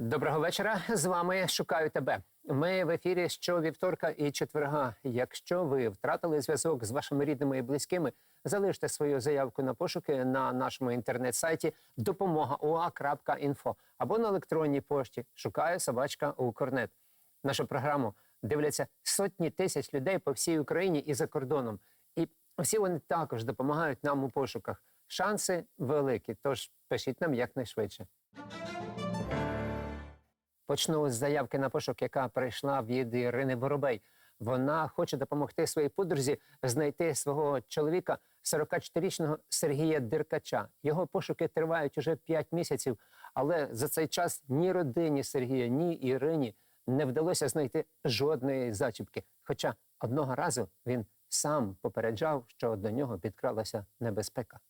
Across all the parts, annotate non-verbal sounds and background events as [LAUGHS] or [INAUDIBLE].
Доброго вечора. З вами шукаю тебе. Ми в ефірі щовівторка і четверга. Якщо ви втратили зв'язок з вашими рідними і близькими, залиште свою заявку на пошуки на нашому інтернет-сайті допомога.ua.info або на електронній пошті шукаю собачка Укрнет. Нашу програму дивляться сотні тисяч людей по всій Україні і за кордоном. І всі вони також допомагають нам у пошуках. Шанси великі, тож пишіть нам якнайшвидше. Почну з заявки на пошук, яка прийшла від Ірини Воробей. Вона хоче допомогти своїй подрузі знайти свого чоловіка, 44-річного Сергія Деркача. Його пошуки тривають уже 5 місяців, але за цей час ні родині Сергія, ні Ірині не вдалося знайти жодної зачіпки. Хоча одного разу він сам попереджав, що до нього підкралася небезпека.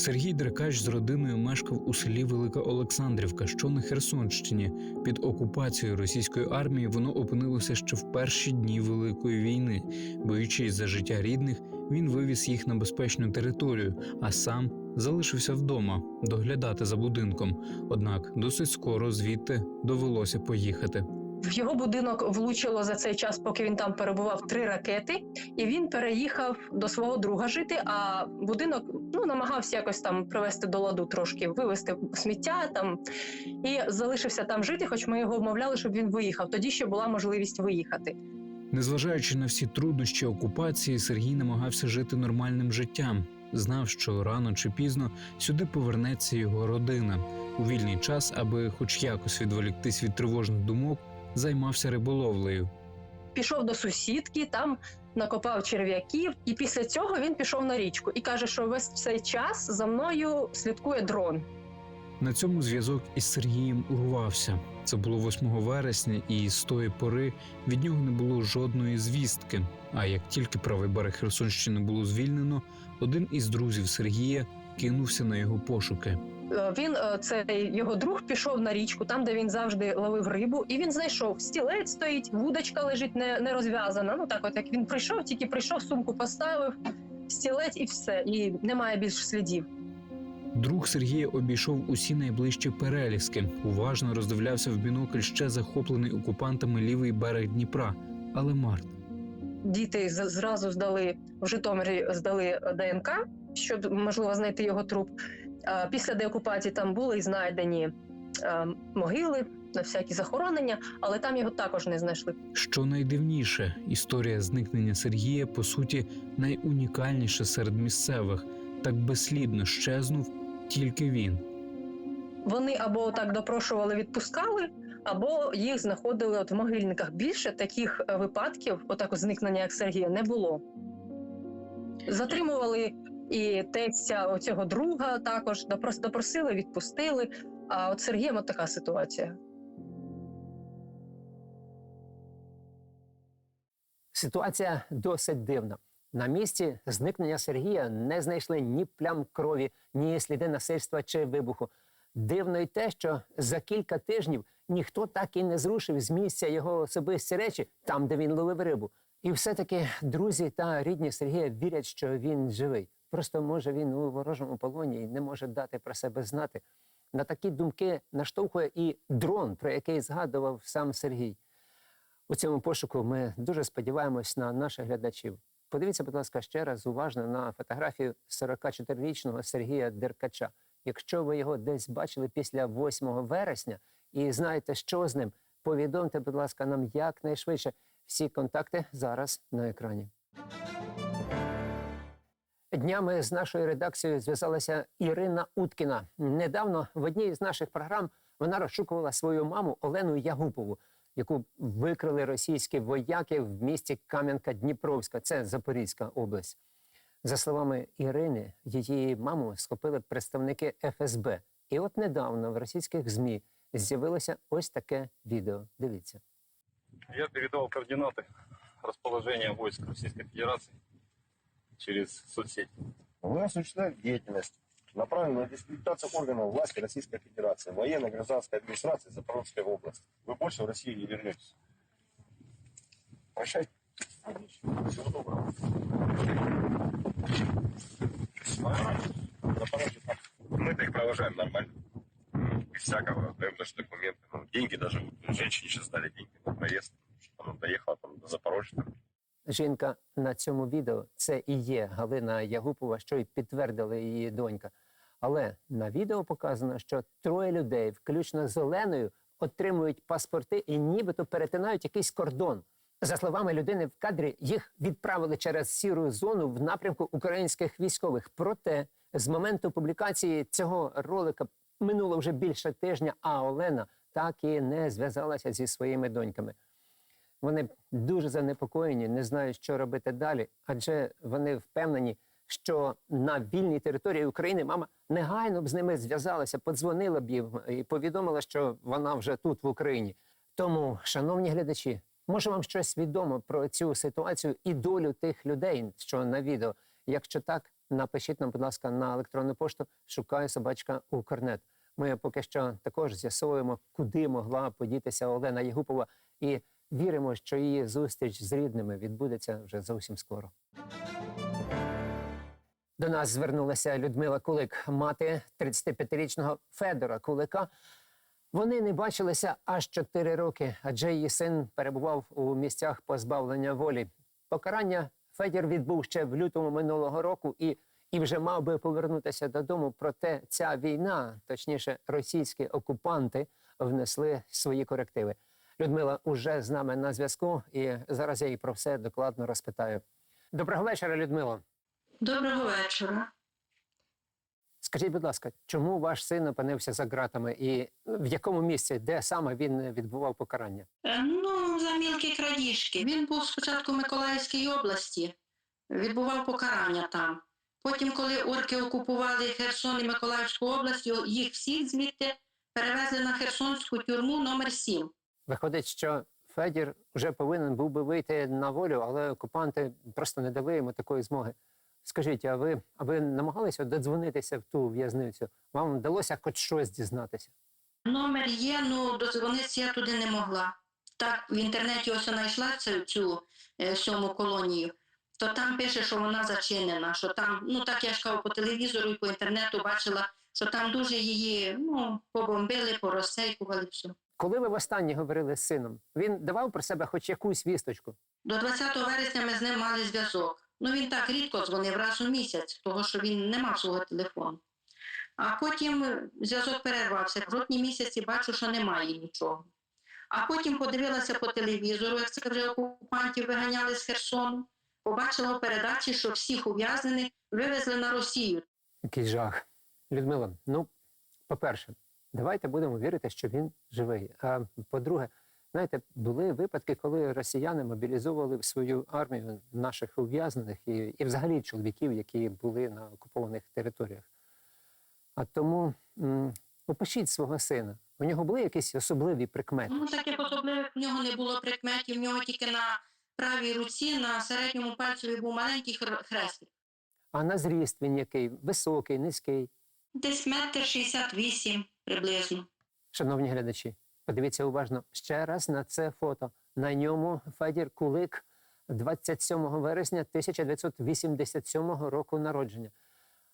Сергій Деркач з родиною мешкав у селі Велика Олександрівка, що на Херсонщині. Під окупацією російської армії воно опинилося ще в перші дні Великої війни. Боючись за життя рідних, він вивіз їх на безпечну територію, а сам залишився вдома доглядати за будинком. Однак досить скоро звідти довелося поїхати. В його будинок влучило за цей час, поки він там перебував три ракети, і він переїхав до свого друга жити. А будинок ну намагався якось там привести до ладу трошки, вивезти сміття там і залишився там жити. Хоч ми його вмовляли, щоб він виїхав. Тоді ще була можливість виїхати. Незважаючи на всі труднощі окупації, Сергій намагався жити нормальним життям. Знав, що рано чи пізно сюди повернеться його родина. У вільний час, аби хоч якось відволіктись від тривожних думок, займався риболовлею. Пішов до сусідки, там накопав черв'яків, і після цього він пішов на річку і каже, що весь цей час за мною слідкує дрон. На цьому зв'язок із Сергієм урвався. Це було 8 вересня, і з тої пори від нього не було жодної звістки. А як тільки правий берег Херсонщини було звільнено, один із друзів Сергія кинувся на його пошуки. Е, Він е, цей його друг пішов на річку, там де він завжди ловив рибу, і він знайшов стілець стоїть, вудочка лежить не, не розв'язана. Ну так, от як він прийшов, тільки прийшов, сумку поставив, стілець і все, і немає більш слідів. Друг Сергія обійшов усі найближчі переліски, уважно роздивлявся в бінокль ще захоплений окупантами лівий берег Дніпра, але март. Діти зразу здали в Житомирі здали ДНК, щоб можливо знайти його труп. Після деокупації там були знайдені могили на всякі захоронення, але там його також не знайшли. Що найдивніше, історія зникнення Сергія по суті найунікальніша серед місцевих. Так безслідно щезнув тільки він. Вони або так допрошували, відпускали, або їх знаходили от в могильниках. Більше таких е, випадків, отак от зникнення як Сергія, не було. Затримували і тестя оцього друга також допрос- допросили, відпустили. А от Сергієм от така ситуація. Ситуація досить дивна. На місці зникнення Сергія не знайшли ні плям крові, ні сліди насильства чи вибуху. Дивно й те, що за кілька тижнів ніхто так і не зрушив з місця його особисті речі, там, де він ловив рибу. І все-таки друзі та рідні Сергія вірять, що він живий. Просто може він у ворожому полоні і не може дати про себе знати. На такі думки наштовхує і дрон, про який згадував сам Сергій. У цьому пошуку ми дуже сподіваємось на наших глядачів. Подивіться, будь ласка, ще раз уважно на фотографію 44-річного Сергія Деркача. Якщо ви його десь бачили після 8 вересня і знаєте, що з ним, повідомте, будь ласка, нам якнайшвидше. Всі контакти зараз на екрані. Днями з нашою редакцією зв'язалася Ірина Уткіна. Недавно в одній з наших програм вона розшукувала свою маму Олену Ягупову, яку викрили російські вояки в місті Кам'янка-Дніпровська, це Запорізька область. За словами Ірини, її маму схопили представники ФСБ. І от недавно в російських ЗМІ з'явилося ось таке відео. Дивіться. Я передал координаты расположения войск Российской Федерации через соцсети. Вы осуществляете деятельность, направленную на дискредитацию органов власти Российской Федерации, военно-гражданской администрации Запорожской области. Вы больше в Россию не вернетесь. Прощайте. Всего доброго. Мы-то их провожаем нормально. без всякого, даем даже документы. Ну, деньги даже, женщине сейчас дали деньги на проезд, чтобы она доехала там до Запорожья. там. Жінка на цьому відео це і є Галина Ягупова, що й підтвердила її донька. Але на відео показано, що троє людей, включно з Оленою, отримують паспорти і нібито перетинають якийсь кордон. За словами людини в кадрі, їх відправили через сіру зону в напрямку українських військових. Проте з моменту публікації цього ролика минуло вже більше тижня, а Олена так і не зв'язалася зі своїми доньками. Вони дуже занепокоєні, не знають, що робити далі, адже вони впевнені, що на вільній території України мама негайно б з ними зв'язалася, подзвонила б їм і повідомила, що вона вже тут в Україні. Тому, шановні глядачі, може вам щось відомо про цю ситуацію і долю тих людей, що на відео. Якщо так, напишіть нам, будь ласка, на електронну пошту шукаю собачка Укрнет. Ми поки що також з'ясовуємо, куди могла подітися Олена Єгупова, і віримо, що її зустріч з рідними відбудеться вже зовсім скоро. До нас звернулася Людмила Кулик, мати 35-річного Федора Кулика. Вони не бачилися аж 4 роки, адже її син перебував у місцях позбавлення волі. Покарання Федір відбув ще в лютому минулого року і, і вже мав би повернутися додому. Проте ця війна, точніше, російські окупанти, внесли свої корективи. Людмила уже з нами на зв'язку, і зараз я їй про все докладно розпитаю. Доброго вечора, Людмило. Доброго вечора. Скажіть, будь ласка, чому ваш син опинився за ґратами і в якому місці, де саме він відбував покарання? Е, Ну, за мілкі крадіжки. Він був спочатку в Миколаївській області, відбував покарання там. Потім, коли орки окупували Херсон і Миколаївську область, їх всіх звідти перевезли на Херсонську тюрму номер 7. Виходить, що Федір вже повинен був би вийти на волю, але окупанти просто не дали йому такої змоги. Скажіть, а ви, а ви намагалися додзвонитися в ту в'язницю? Вам вдалося хоч щось дізнатися? Номер є, ну дозвонитися я туди не могла. Так, в інтернеті ось знайшла цю, цю е, сьому колонію, то там пише, що вона зачинена, що там, ну так я ж кажу, по телевізору і по інтернету бачила, що там дуже її ну, побомбили, порозсейкували все. Коли ви востаннє говорили з сином, він давав про себе хоч якусь вісточку? До 20 вересня ми з ним мали зв'язок. Ну він так рідко дзвонив раз у місяць, того що він не мав свого телефону. А потім зв'язок перервався. В жовтні місяці бачу, що немає нічого. А потім подивилася по телевізору, як це вже окупантів виганяли з Херсону. Побачила у передачі, що всіх ув'язнених вивезли на Росію. Який жах. Людмила, ну, по-перше, давайте будемо вірити, що він живий. А по-друге, знаєте, були випадки, коли росіяни мобілізовували в свою армію наших ув'язнених і, і взагалі чоловіків, які були на окупованих територіях. А тому м, опишіть свого сина. У нього були якісь особливі прикмети. Ну, таких особливих в нього не було прикметів, в нього тільки на правій руці, на середньому пальцеві був маленький хр- хрестик. А на зріст він який? Високий, низький. Десь метр шістдесят вісім приблизно. Шановні глядачі, подивіться уважно ще раз на це фото. На ньому Федір Кулик 27 вересня 1987 року народження.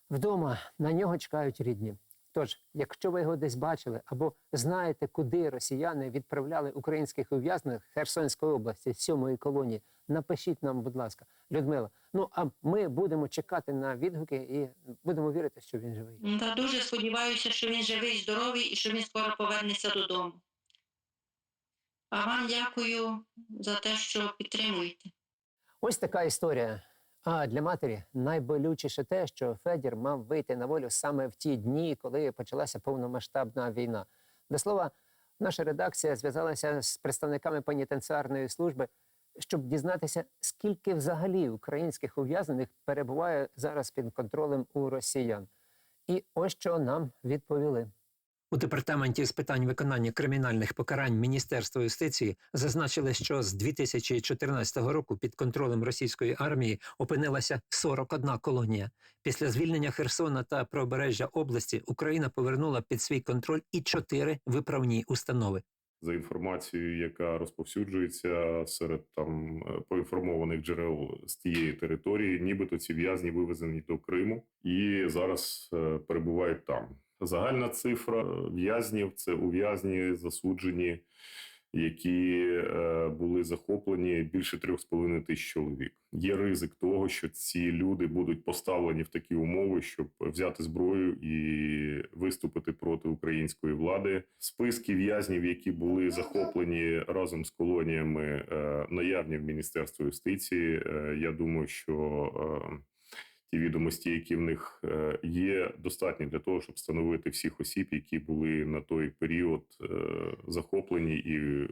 Вдома на нього чекають рідні. Тож, якщо ви його десь бачили або знаєте, куди росіяни відправляли українських ув'язнених Херсонської області, сьомої колонії, напишіть нам, будь ласка, Людмила. Ну а ми будемо чекати на відгуки і будемо вірити, що він живий. Та дуже сподіваюся, що він живий, здоровий і що він скоро повернеться додому. А вам дякую за те, що підтримуєте. Ось така історія. А для матері найболючіше те, що Федір мав вийти на волю саме в ті дні, коли почалася повномасштабна війна. До слова, наша редакція зв'язалася з представниками пенітенціарної служби, щоб дізнатися, скільки взагалі українських ув'язнених перебуває зараз під контролем у росіян. І ось що нам відповіли. У департаменті з питань виконання кримінальних покарань Міністерства юстиції зазначили, що з 2014 року під контролем російської армії опинилася 41 колонія. Після звільнення Херсона та Правобережжя області Україна повернула під свій контроль і чотири виправні установи. За інформацією, яка розповсюджується серед там е, поінформованих джерел з тієї території, нібито ці в'язні вивезені до Криму і зараз е, перебувають там. Загальна цифра в'язнів це ув'язні засуджені, які е, були захоплені більше трьох з половиною тисяч чоловік. Є ризик того, що ці люди будуть поставлені в такі умови, щоб взяти зброю і виступити проти української влади. Списки в'язнів, які були захоплені разом з колоніями, е, наявні в Міністерстві юстиції. Е, Я думаю, що ті відомості, які в них е, є, достатні для того, щоб встановити всіх осіб, які були на той період е, захоплені і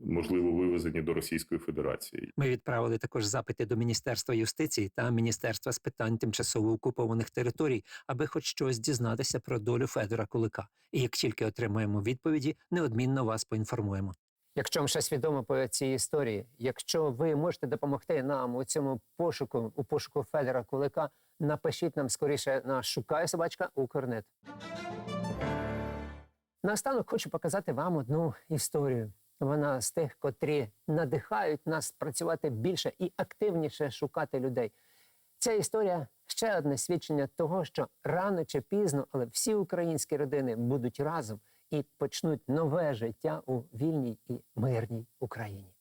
можливо вивезені до Російської Федерації. Ми відправили також запити до Міністерства юстиції та Міністерства з питань тимчасово окупованих територій, аби хоч щось дізнатися про долю Федора Кулика. І як тільки отримаємо відповіді, неодмінно вас поінформуємо. Якщо вам щось відомо по цій історії, якщо ви можете допомогти нам у цьому пошуку, у пошуку Федора Кулика, напишіть нам скоріше на шукає собачка Укрнет. Наостанок хочу показати вам одну історію. Вона з тих, котрі надихають нас працювати більше і активніше шукати людей. Ця історія ще одне свідчення того, що рано чи пізно, але всі українські родини будуть разом і почнуть нове життя у вільній і мирній Україні.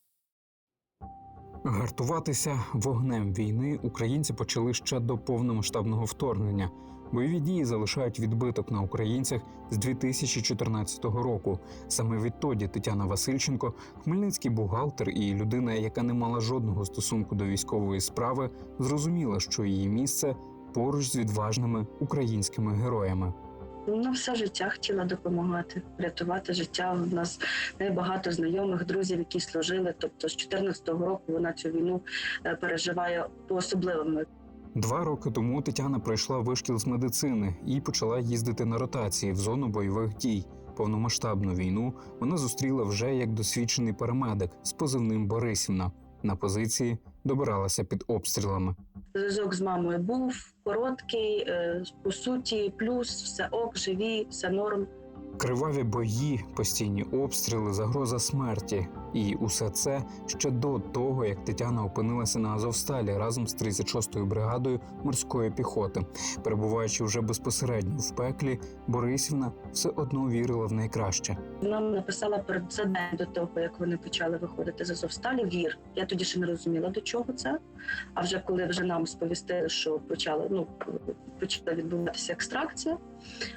Гартуватися вогнем війни українці почали ще до повномасштабного вторгнення. Бойові дії залишають відбиток на українцях з 2014 року. Саме відтоді Тетяна Васильченко, хмельницький бухгалтер і людина, яка не мала жодного стосунку до військової справи, зрозуміла, що її місце поруч з відважними українськими героями. Ну, все життя хотіла допомагати, рятувати життя. У нас багато знайомих, друзів, які служили. Тобто з 14-го року вона цю війну е, переживає по-особливому. Два роки тому Тетяна пройшла вишкіл з медицини і почала їздити на ротації в зону бойових дій. Повномасштабну війну вона зустріла вже як досвідчений парамедик з позивним Борисівна. На позиції добиралася під обстрілами. Зв'язок з мамою був короткий, е, по суті, плюс все ок, живі, все норм. Криваві бої, постійні обстріли, загроза смерті. І усе це ще до того, як Тетяна опинилася на Азовсталі разом з 36-ю бригадою морської піхоти. Перебуваючи вже безпосередньо в пеклі, Борисівна все одно вірила в найкраще. Вона написала перед за день до того, як вони почали виходити з Азовсталі. Вір. Я тоді ще не розуміла, до чого це. А вже коли вже нам сповістили, що почала ну почала відбуватися екстракція.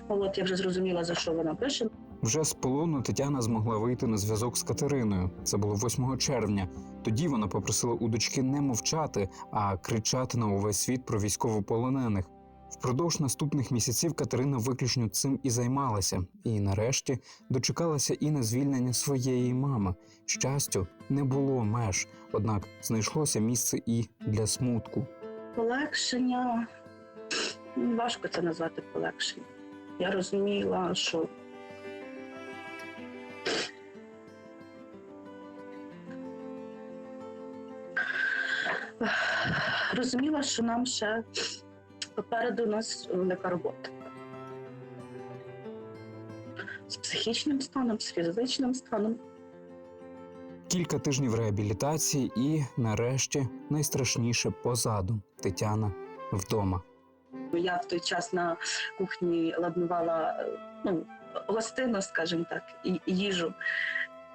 От я вже зрозуміла за що вона пише. Вже з полону Тетяна змогла вийти на зв'язок з Катериною. Це було 8 червня. Тоді вона попросила у дочки не мовчати, а кричати на увесь світ про військовополонених. Впродовж наступних місяців Катерина виключно цим і займалася, і нарешті дочекалася і на звільнення своєї мами. Щастю, не було меж, однак знайшлося місце і для смутку. Полегшення важко це назвати полегшення. Я розуміла, що розуміла, що нам ще попереду нас велика робота. З психічним станом, з фізичним станом. Кілька тижнів реабілітації, і нарешті найстрашніше позаду Тетяна вдома. Я в той час на кухні ладнувала ну, гостину, скажімо так, і їжу.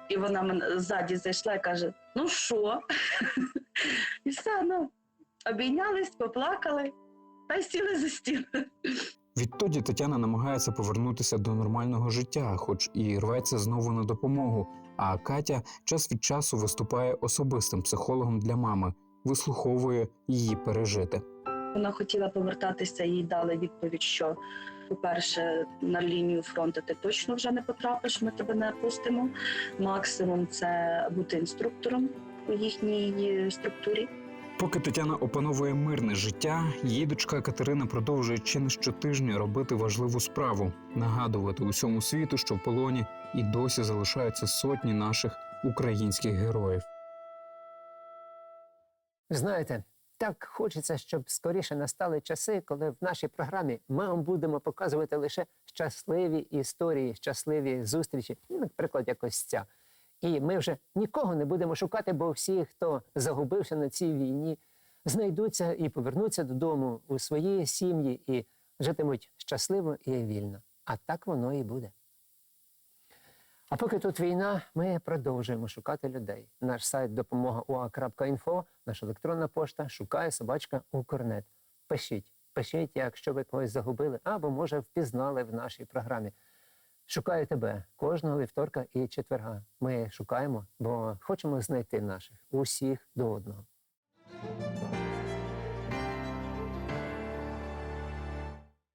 І вона мене ззаді зайшла і каже: ну що? [LAUGHS] І все, ну, обійнялись, поплакали та й сіли за стіл. Відтоді Тетяна намагається повернутися до нормального життя, хоч і рветься знову на допомогу. А Катя час від часу виступає особистим психологом для мами, вислуховує її пережити. Вона хотіла повертатися, їй дали відповідь, що, по-перше, на лінію фронту ти точно вже не потрапиш, ми тебе не пустимо. Максимум це бути інструктором у їхній структурі. Поки Тетяна опановує мирне життя, її дочка Катерина продовжує чи не щотижня робити важливу справу нагадувати усьому світу, що в полоні і досі залишаються сотні наших українських героїв. Знаєте, Так хочеться, щоб скоріше настали часи, коли в нашій програмі ми вам будемо показувати лише щасливі історії, щасливі зустрічі, ну, наприклад, якось ця. І ми вже нікого не будемо шукати, бо всі, хто загубився на цій війні, знайдуться і повернуться додому у свої сім'ї і житимуть щасливо і вільно. А так воно і буде. А поки тут війна, ми продовжуємо шукати людей. Наш сайт допомога.ua.info, наша електронна пошта шукає собачка Укрнет. Пишіть, пишіть, якщо ви когось загубили, або, може, впізнали в нашій програмі. Шукаю тебе кожного вівторка і четверга. Ми шукаємо, бо хочемо знайти наших усіх до одного.